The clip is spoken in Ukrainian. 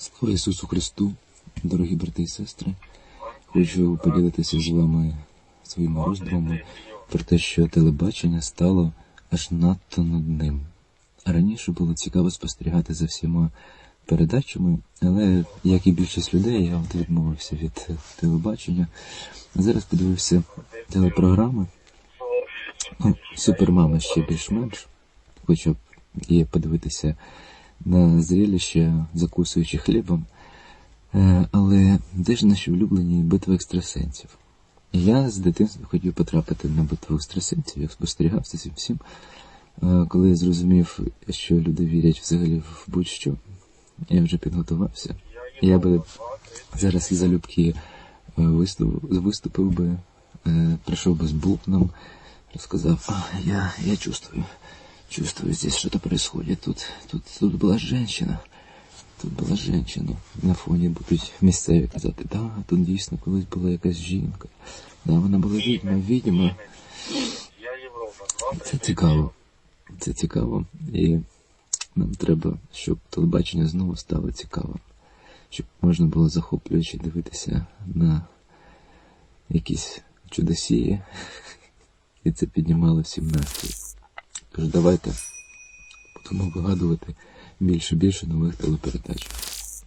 Слава Ісусу Христу, дорогі брати і сестри, хочу поділитися з вами своїми роздумами про те, що телебачення стало аж надто нудним. Раніше було цікаво спостерігати за всіма передачами, але як і більшість людей, я от відмовився від телебачення. Зараз подивився телепрограми. Ну, Супермама ще більш-менш, хоча б є подивитися на зрелище, закусуючи хлібом. Е, Але де ж наші улюблені битви екстрасенсів? Я з дитинства хотів потрапити на битву екстрасенсів, я спостерігав за цим всім. Е, Коли я зрозумів, що люди вірять взагалі в будь-що, я вже підготувався. Я би зараз і залюбки е, виступ, виступив би, прийшов би з бубном, рассказав, «А, я, я чувствую, чувствую, здесь что-то происходит. Тут, тут, тут была женщина. Тут була женщина. На фоні будуть місцеві казати, да, тут дійсно колись була якась жінка. Да, вона була відьма, відьма. Це цікаво. Це цікаво. І нам треба, щоб телебачення знову стало цікавим. Щоб можна було захоплююче дивитися на якісь чудосії. І це піднімало всім настрій. Тож давайте будемо вигадувати більше більше нових телепередач.